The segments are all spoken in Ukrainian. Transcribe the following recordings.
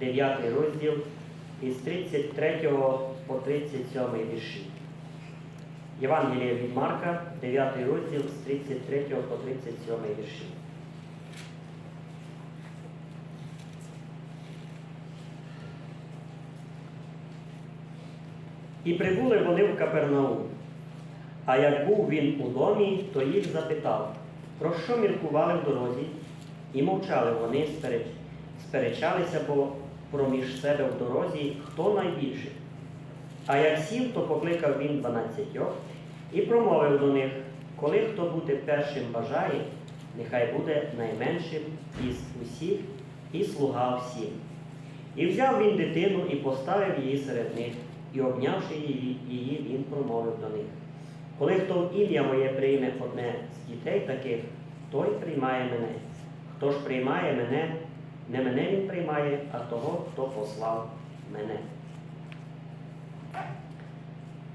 9 розділ із 33 по 37 вірші. Євангелія від Марка, 9 розділ з 33 по 37 вірші. І прибули вони в Капернаум. А як був він у домі, то їх запитав, про що міркували в дорозі, і мовчали вони, сперечалися бо проміж себе в дорозі, хто найбільший. А як сів, то покликав він дванадцятьох і промовив до них, коли хто бути першим бажає, нехай буде найменшим із усіх і слуга всім. І взяв він дитину і поставив її серед них, і обнявши її, її він промовив до них. Коли хто в ім'я моє прийме одне з дітей таких, той приймає мене. Хто ж приймає мене, не мене він приймає, а того, хто послав мене.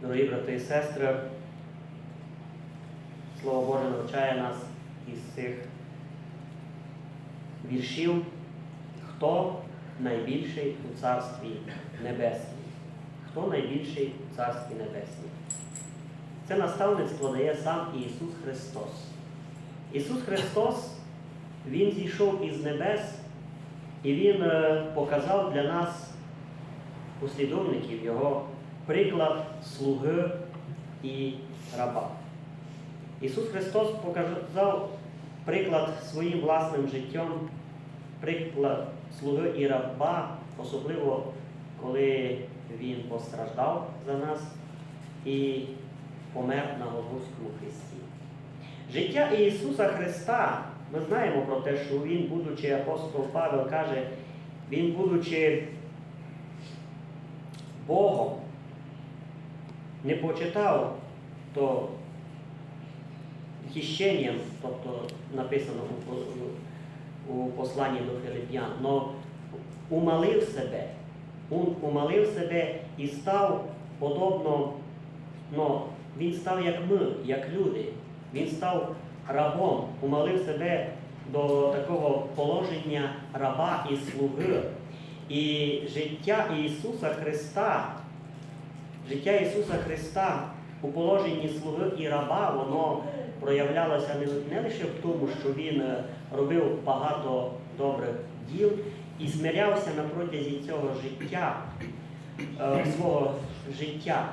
Дорогі брати і сестри, Слово Боже навчає нас із цих віршів, хто найбільший у Царстві Небесній. Хто найбільший у Царстві Небесній? Це наставництво дає сам Ісус Христос. Ісус Христос, Він зійшов із небес і Він е, показав для нас, послідовників Його, приклад слуги і раба. Ісус Христос показав приклад своїм власним життям, приклад слуги і раба, особливо коли Він постраждав за нас і помер на Голгофському хресті. Життя Ісуса Христа, ми знаємо про те, що Він, будучи апостол Павел каже, Він, будучи Богом, не почитав то хищенням, тобто написано у, посланні до Филип'ян, но умалив себе, ум- умалив себе і став подобно, но він став як ми, як люди. Він став рабом, умалив себе до такого положення раба і слуги. І життя Ісуса Христа, життя Ісуса Христа у положенні слуги і раба, воно проявлялося не, лише в тому, що Він е, робив багато добрих діл і смирявся на протязі цього життя, е, свого життя,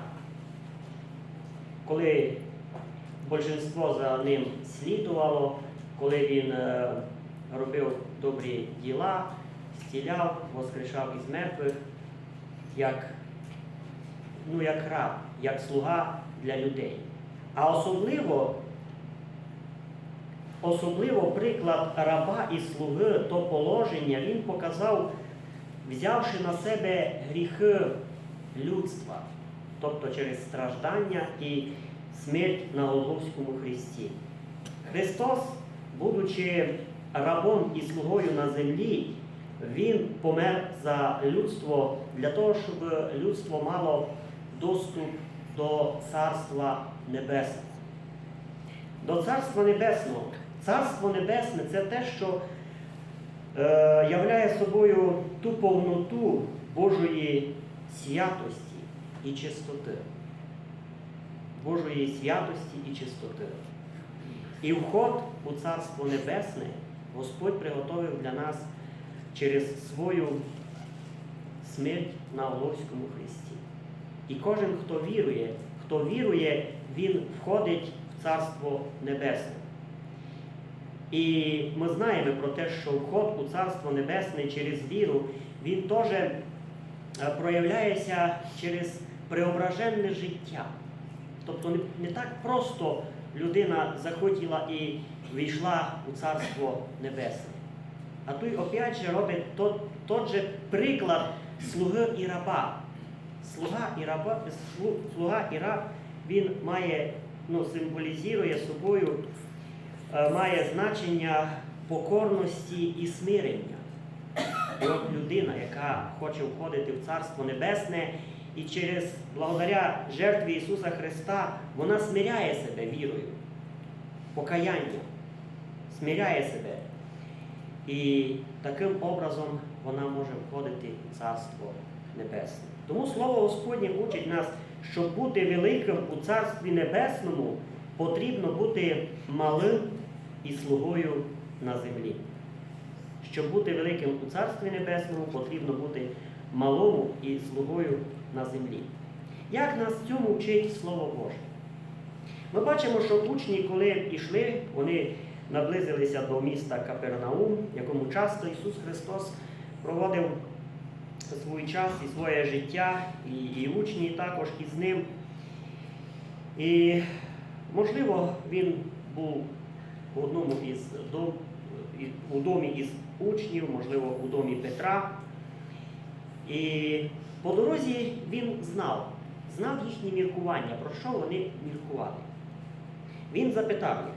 коли большинство за ним слідувало, коли він е, робив добрі діла, зціляв, воскрешав із мертвих, як, ну, як раб, як слуга для людей. А особливо, особливо приклад раба і слуги, то положення він показав, взявши на себе гріхи людства, тобто через страждання і смерть на Голгофському хресті. Христос, будучи рабом і слугою на землі, Він помер за людство для того, щоб людство мало доступ до Царства Небесного. До Царства Небесного. Царство Небесне це те, що е, являє собою ту повноту Божої святості і чистоти. Божої святості і чистоти. І вход у Царство Небесне Господь приготовив для нас через свою смерть на Головському Христі. І кожен, хто вірує, хто вірує, він входить в Царство Небесне. І ми знаємо про те, що вход у Царство Небесне через віру, він теж е, проявляється через преображенне життя. Тобто не, так просто людина захотіла і війшла у Царство Небесне. А той опять же робить тот, тот же приклад слуги і раба. Слуга і раба, слу- слуга і раб, він має, ну, символізує собою, е, має значення покорності і смирення. І от людина, яка хоче входити в Царство Небесне, і через благодаря жертві Ісуса Христа вона смиряє себе вірою, покаянням, смиряє себе. І таким образом вона може входити в Царство Небесне. Тому Слово Господнє учить нас, щоб бути великим у Царстві Небесному, потрібно бути малим і слугою на землі. Щоб бути великим у Царстві Небесному, потрібно бути малому і слугою на землі. Як нас цьому вчить Слово Боже? Ми бачимо, що учні, коли йшли, вони наблизилися до міста Капернаум, в якому часто Ісус Христос проводив свій час і своє життя, і, і учні також із ним. І, можливо, він був у одному із дом, у домі із учнів, можливо, у домі Петра. І по дорозі він знав, знав їхні міркування, про що вони міркували. Він запитав їх.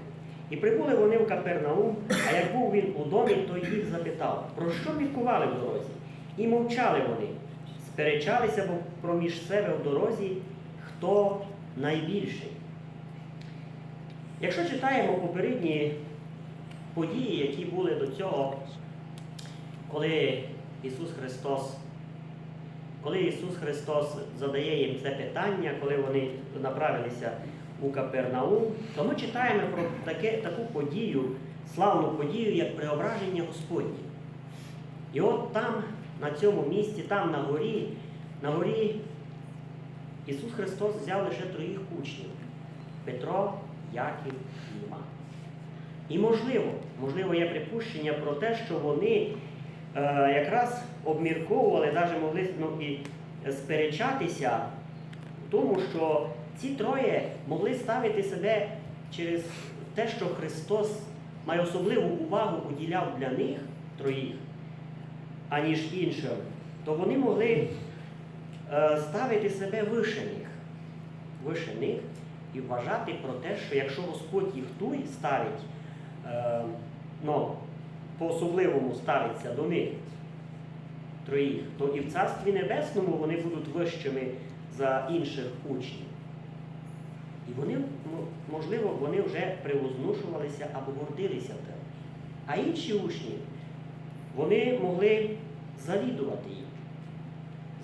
І прибули вони в Капернаум, а як був він у домі, то їх запитав, про що міркували в дорозі? І мовчали вони, сперечалися проміж себе в дорозі, хто найбільший. Якщо читаємо попередні події, які були до цього, коли Ісус Христос, коли Ісус Христос задає їм це питання, коли вони направилися у Капернаум, то ми читаємо про таке, таку подію, славну подію, як преображення Господнє. І от там, на цьому місці, там на горі, на горі Ісус Христос взяв лише троїх учнів Петро, Яків і Іван. І можливо, можливо, є припущення про те, що вони якраз обмірковували, навіть могли ну, і сперечатися в тому, що ці троє могли ставити себе через те, що Христос має особливу увагу уділяв для них троїх, аніж іншим, то вони могли е, ставити себе вище них, вище них і вважати про те, що якщо Господь їх туй ставить, е, ну, по-особливому ставиться до них троїх, то і в Царстві Небесному вони будуть вищими за інших учнів. І вони, можливо, вони вже превознушувалися або гордилися тим. А інші учні, вони могли завідувати їм.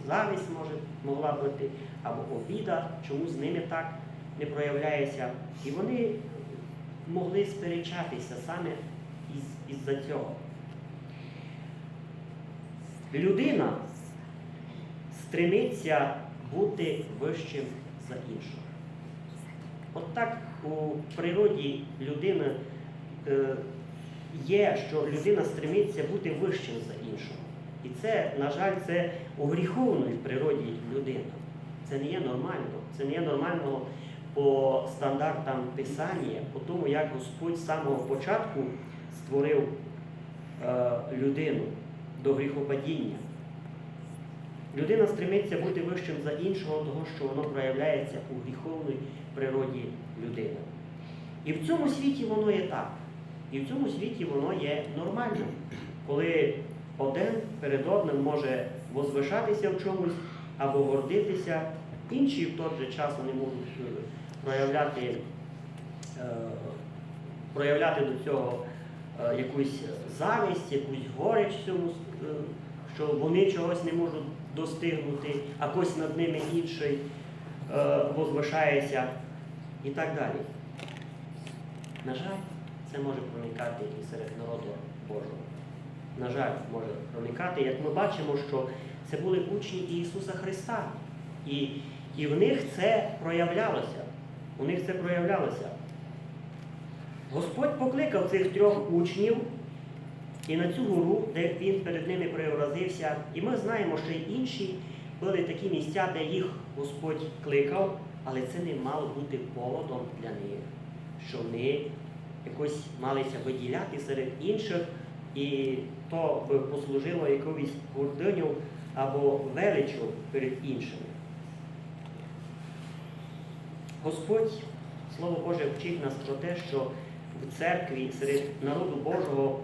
Завість може, могла бути, або обіда, чому з ними так не проявляється. І вони могли сперечатися саме із, із-за цього. Людина стремиться бути вищим за іншого. От так у природі людини е, є, що людина стремиться бути вищим за іншого. І це, на жаль, це у гріховної природі людини. Це не є нормально. Це не є нормально по стандартам Писання, по тому, як Господь з самого початку створив е, людину до гріхопадіння. Людина стремиться бути вищим за іншого, того, що воно проявляється у гріховній природі людини. І в цьому світі воно є так. І в цьому світі воно є нормально, коли один перед одним може возвишатися в чомусь або гордитися, інші в той же час вони можуть е, проявляти, е, проявляти до цього якусь завість, якусь горечь в цьому, е, що вони чогось не можуть достигнути, а хтось над ними інший е, возвишається і так далі. На жаль, це може проникати і серед народу Божого. На жаль, може проникати, як ми бачимо, що це були учні Ісуса Христа. І, і в них це проявлялося. У них це проявлялося. Господь покликав цих трьох учнів і на цю гору, де він перед ними преобразився. І ми знаємо, що й інші були такі місця, де їх Господь кликав, але це не мало бути поводом для них, що вони якось малися виділяти серед інших, і то послужило якоюсь гординю або величу перед іншими. Господь, Слово Боже, вчить нас про те, що в церкві серед народу Божого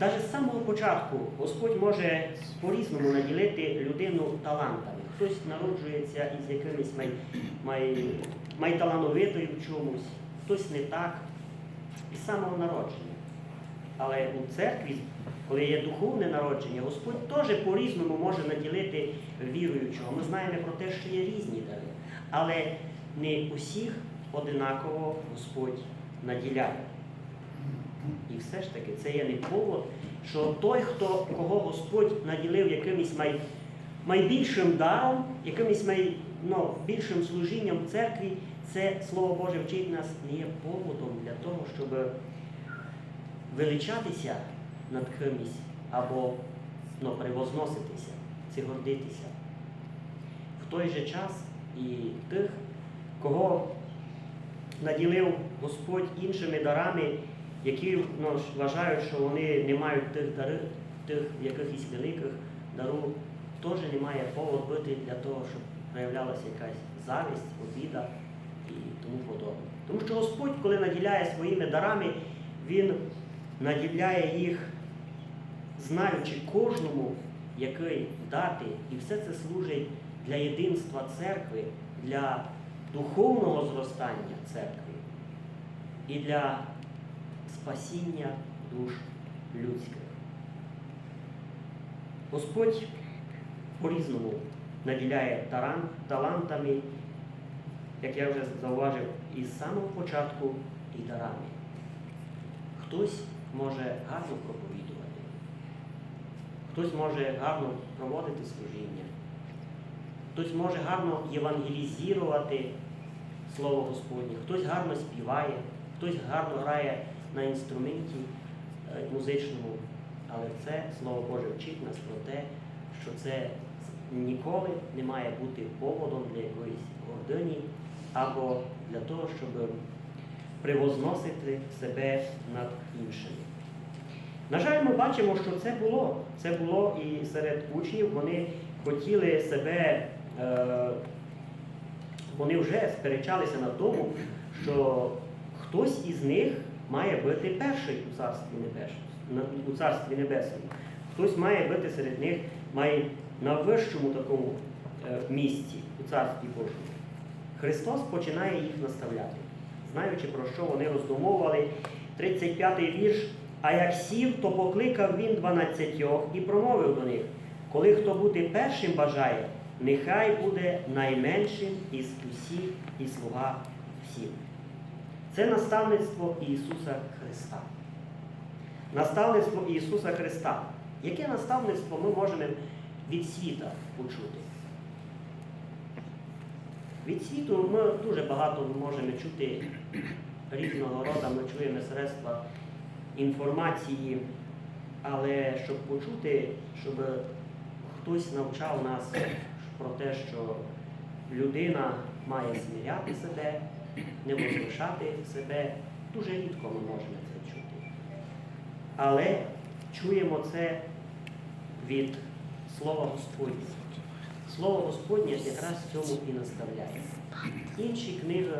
навіть з самого початку Господь може по-різному наділити людину талантами. Хтось народжується із якимось май, май, майталановитою в чомусь, хтось не так. Із самого народження. Але у церкві, коли є духовне народження, Господь теж по-різному може наділити віруючого. Ми знаємо про те, що є різні дари. Але не усіх одинаково Господь наділяє. І все ж таки це є не повод, що той, хто, кого Господь наділив якимось май, найбільшим даром, якимось май, ну, більшим служінням в церкві, це Слово Боже вчить нас не є поводом для того, щоб величатися над кимось або ну, превозноситися, чи гордитися. В той же час і тих, кого наділив Господь іншими дарами, які ну, вважають, що вони не мають тих дарів, тих якихось великих дару, теж немає повод бути для того, щоб проявлялася якась завість, обіда і тому подобне. Тому що Господь, коли наділяє своїми дарами, Він наділяє їх, знаючи кожному, який дати, і все це служить для єдинства церкви, для духовного зростання церкви і для спасіння душ людських. Господь по-різному наділяє талантами, як я вже зауважив, із самого початку і дарами. Хтось може гарно проповідувати, хтось може гарно проводити служіння, хтось може гарно євангелізувати Слово Господнє, хтось гарно співає, хтось гарно грає на інструменті е, музичному, але це Слово Боже вчить нас про те, що це ніколи не має бути поводом для якоїсь гордині або для того, щоб превозносити себе над іншими. На жаль, ми бачимо, що це було. Це було і серед учнів. Вони хотіли себе, е, вони вже сперечалися на тому, що хтось із них має бути перший у царстві небесному, у царстві небесному. Хтось має бути серед них, має на вищому такому е, місці у царстві Божому. Христос починає їх наставляти, знаючи, про що вони роздумовували. 35-й вірш. А як сів, то покликав він дванадцятьох і промовив до них, коли хто бути першим бажає, нехай буде найменшим із усіх і слуга всім. Це наставництво Ісуса Христа. Наставництво Ісуса Христа. Яке наставництво ми можемо від світа почути? Від світу ми дуже багато можемо чути різного роду, ми чуємо средства інформації, але щоб почути, щоб хтось навчав нас про те, що людина має смиряти себе, не возвишати себе, дуже рідко ми можемо це чути. Але чуємо це від Слова Господнього. Слово Господнє якраз цьому і наставляє. Інші книги,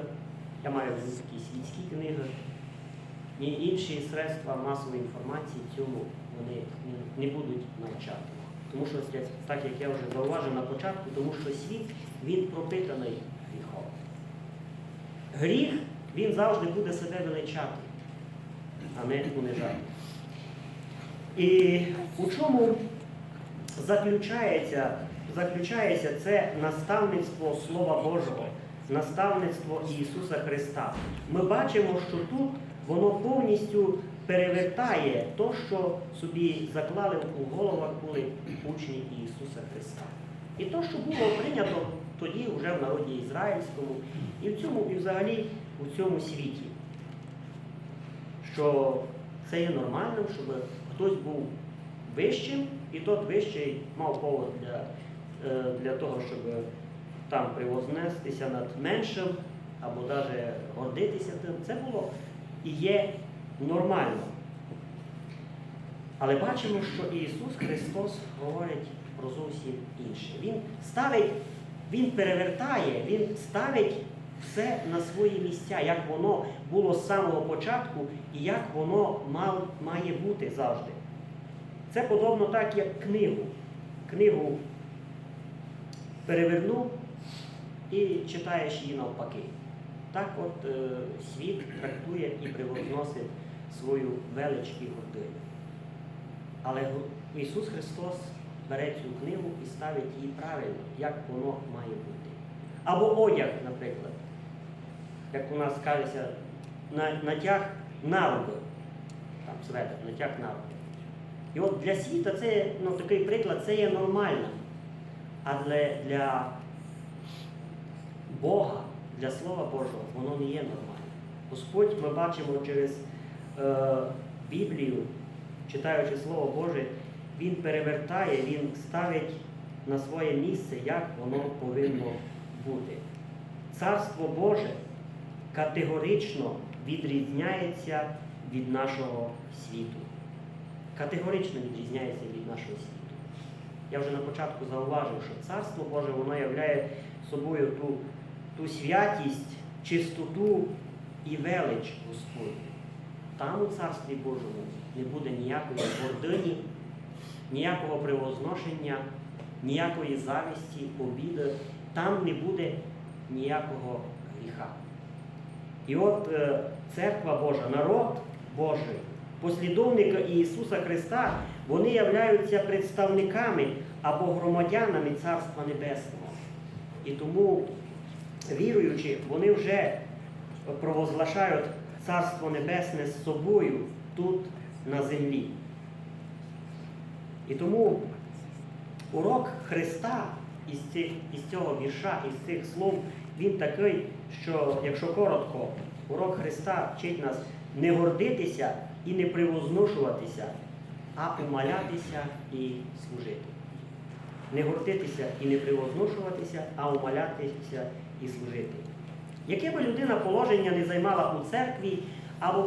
я маю в такі світські книги, і інші средства масової інформації цьому вони не будуть навчати. Тому що, так як я вже зауважив на початку, тому що світ він пропитаний гріхом. Гріх він завжди буде себе величати, а не унижати. І у чому заключається, заключається це наставництво Слова Божого, наставництво Ісуса Христа. Ми бачимо, що тут воно повністю перевертає то, що собі заклали у головах були учні Ісуса Христа. І то, що було прийнято тоді вже в народі ізраїльському, і в цьому, і взагалі у цьому світі. Що це є нормальним, щоб хтось був вищим, і тот вищий мав повод для, е, для того, щоб там привознестися над меншим або навіть гордитися тим. Це було і є нормально. Але бачимо, що Ісус Христос говорить про зовсім інше. Він ставить, Він перевертає, Він ставить все на свої місця, як воно було з самого початку і як воно мав, має бути завжди. Це подобно так, як книгу. Книгу перевернув і читаєш її навпаки. Так от е, світ трактує і превозносить свою велич і гординю. Але Ісус Христос бере цю книгу і ставить її правильно, як воно має бути. Або одяг, наприклад, як у нас кажеться, на, натяг народу, там светр, натяг народу. І от для світа це ну, такий приклад, це є нормально. А для, для Бога, для Слова Божого, воно не є нормально. Господь ми бачимо через Біблію, читаючи Слово Боже, Він перевертає, Він ставить на своє місце, як воно повинно бути. Царство Боже категорично відрізняється від нашого світу. Категорично відрізняється від нашого світу. Я вже на початку зауважив, що Царство Боже воно являє собою ту, ту святість, чистоту і велич Господню. Там у Царстві Божому не буде ніякої гордині, ніякого превозношення, ніякої завісті, обіди. Там не буде ніякого гріха. І от е, церква Божа, народ Божий, послідовники Ісуса Христа, вони являються представниками або громадянами Царства Небесного. І тому, віруючи, вони вже провозглашають Царство Небесне з собою тут на землі. І тому урок Христа із, цих, із цього вірша, із цих слов, він такий, що, якщо коротко, урок Христа вчить нас не гордитися і не привозношуватися, а умалятися і служити. Не гордитися і не привозношуватися, а умалятися і служити. Яке би людина положення не займала у церкві,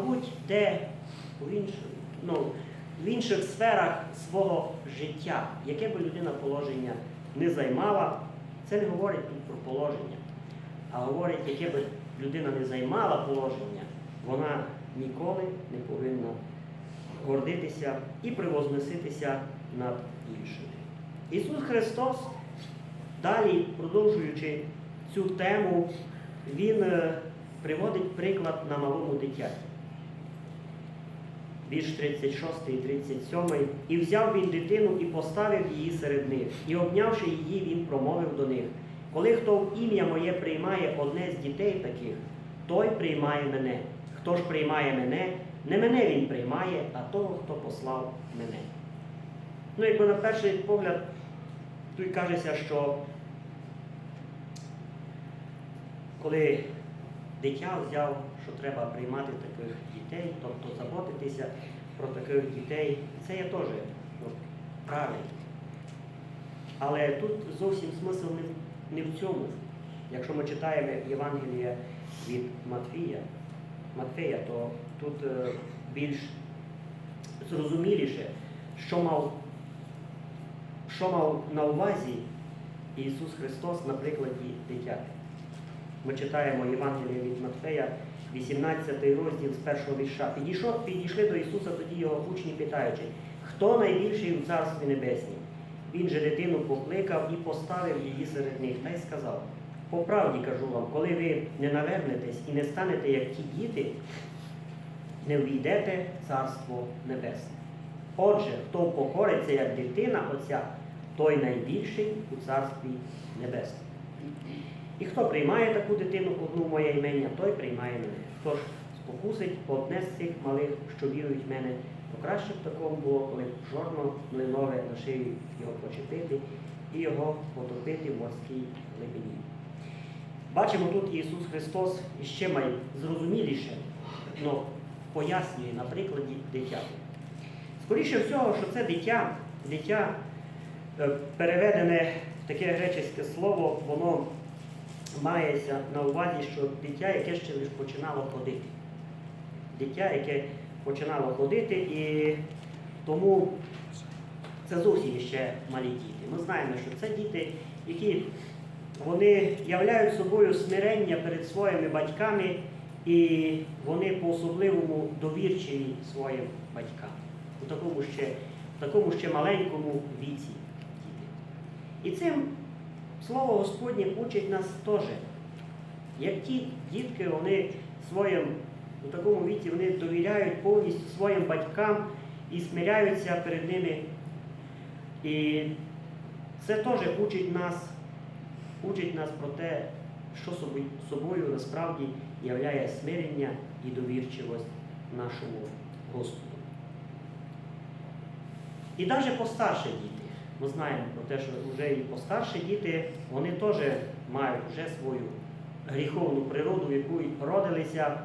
будь-де в інших, ну, в інших сферах свого життя, яке би людина положення не займала, це не говорить тут про положення, а говорить, яке би людина не займала положення, вона ніколи не повинна гордитися і привозноситися над іншими. Ісус Христос, далі продовжуючи цю тему, Він е, приводить приклад на малому дитяті. Вірш 36 і 37. І взяв він дитину і поставив її серед них, і обнявши її, він промовив до них. Коли хто в ім'я моє приймає одне з дітей таких, той приймає мене. Хто ж приймає мене, не мене він приймає, а того, хто послав мене. Ну, якби на перший погляд, тут кажеться, що коли дитя взяв, що треба приймати таких дітей, тобто заботитися про таких дітей, це є теж ну, правильно. Але тут зовсім смисл не, не в цьому. Якщо ми читаємо Євангеліє від Матфія, Матфея, то тут е, більш зрозуміліше, що мав, що мав на увазі Ісус Христос на прикладі дитяти. Ми читаємо Євангеліє від Матфея, 18 розділ з першого вірша. Підійшов, підійшли до Ісуса тоді його учні, питаючи, хто найбільший у Царстві Небеснім? Він же дитину покликав і поставив її серед них, та й сказав: по правді кажу вам, коли ви не навернетесь і не станете, як ті діти, не війдете в Царство Небесне. Отже, хто покориться, як дитина Отця, той найбільший у Царстві Небесному. І хто приймає таку дитину одну моє імення, той приймає мене. Хто ж спокусить одне з цих малих, що вірують в мене, то краще б такому було, коли б жорно млинове на шию його почепити і його потопити в морській глибині. Бачимо тут Ісус Христос іще має зрозуміліше, но пояснює на прикладі дитяти. Скоріше всього, що це дитя, дитя е, переведене в таке гречеське слово, воно мається на увазі, що дитя, яке ще лише починало ходити. Дитя, яке починало ходити, і тому це зовсім ще малі діти. Ми знаємо, що це діти, які вони являють собою смирення перед своїми батьками, і вони по-особливому довірчиві своїм батькам. У такому ще, такому ще маленькому віці діти. І цим Слово Господнє учить нас теж. Як ті дітки, вони своїм У такому віці вони довіряють повністю своїм батькам і смиряються перед ними. І це теж учить нас, учить нас про те, що собою, насправді являє смирення і довірчивость нашому Господу. І навіть постарші діти. Ми знаємо про те, що вже і постарші діти, вони теж мають вже свою гріховну природу, в яку родилися.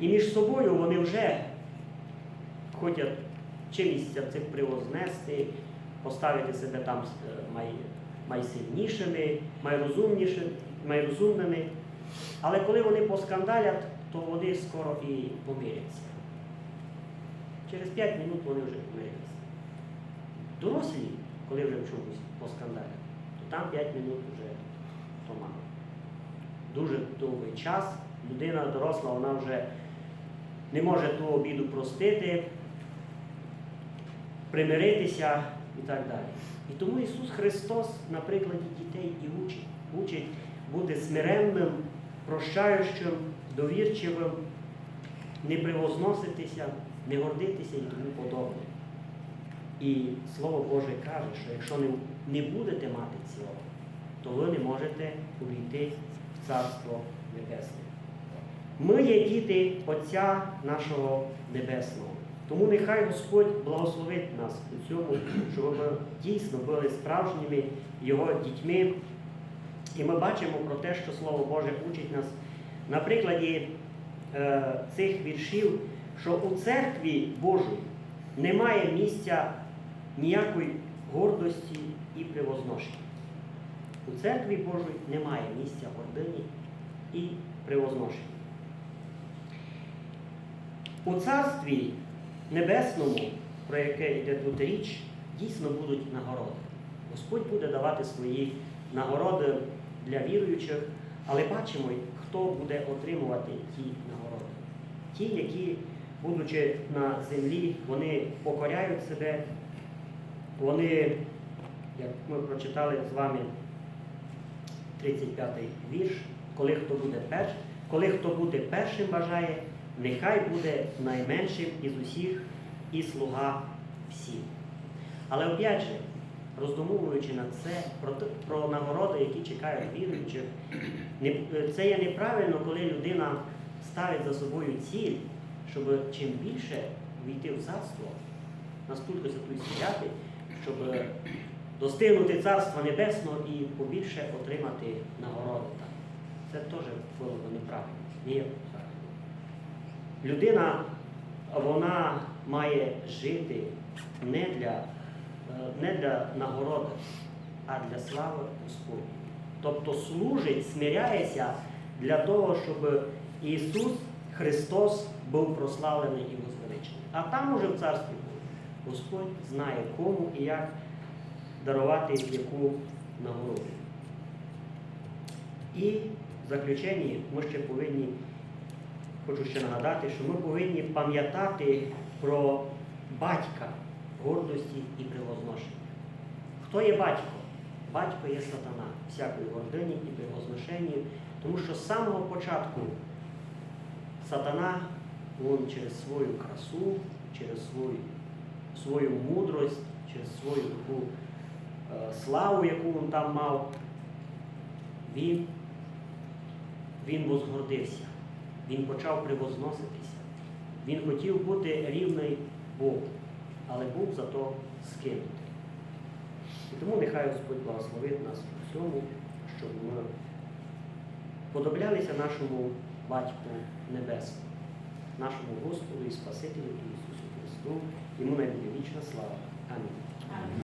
І між собою вони вже хочуть чимось цих привознести, поставити себе там е, май, майсильнішими, майрозумними. Але коли вони поскандалять, то вони скоро і помиряться. Через 5 минут вони вже помиряться. Дорослі, коли вже в чомусь поскандалять, то там 5 минут вже то мало. Дуже довгий час. Людина доросла, вона вже не може ту обіду простити, примиритися і так далі. І тому Ісус Христос на прикладі дітей і учить. Учить бути смиренним, прощаючим, довірчивим, не привозноситися, не гордитися і тому подобне. І Слово Боже каже, що якщо не, будете мати цього, то ви не можете увійти в Царство Небесне. Ми є діти Отця нашого Небесного. Тому нехай Господь благословить нас у цьому, щоб ми дійсно були справжніми Його дітьми. І ми бачимо про те, що Слово Боже учить нас на прикладі е, цих віршів, що у церкві Божій немає місця ніякої гордості і привозношення. У церкві Божій немає місця гордині і привозношення. У царстві небесному, про яке йде тут річ, дійсно будуть нагороди. Господь буде давати свої нагороди для віруючих, але бачимо, хто буде отримувати ті нагороди. Ті, які, будучи на землі, вони покоряють себе, вони, як ми прочитали з вами 35-й вірш, коли хто буде перш, коли хто буде першим бажає, нехай буде найменшим із усіх і слуга всім. Але опять же, роздумовуючи на це, про, про нагороди, які чекають віруючих, це є неправильно, коли людина ставить за собою ціль, щоб чим більше війти в царство, настільки тут стояти, щоб достигнути Царства Небесного і побільше отримати нагороди там. Це теж було неправильно. Ні. Людина, вона має жити не для, е, не для нагороди, а для слави Господньої. Тобто служить, смиряється для того, щоб Ісус Христос був прославлений і возвеличений. А там уже в Царстві Господь знає кому і як дарувати яку нагороду. І в заключенні ми ще повинні, хочу ще нагадати, що ми повинні пам'ятати про батька гордості і превозношення. Хто є батько? Батько є сатана всякої гордині і превозношенні, тому що з самого початку сатана він через свою красу, через свою, свою мудрость, через свою таку е, славу, яку він там мав, він, він возгордився, він почав превозноситися. Він хотів бути рівний Богу, але був зато скинутий. І тому нехай Господь благословить нас у всьому, щоб ми подоблялися нашому Батьку Небесному, нашому Господу і Спасителю Ісусу Христу. Йому найбуде вічна слава. Амінь.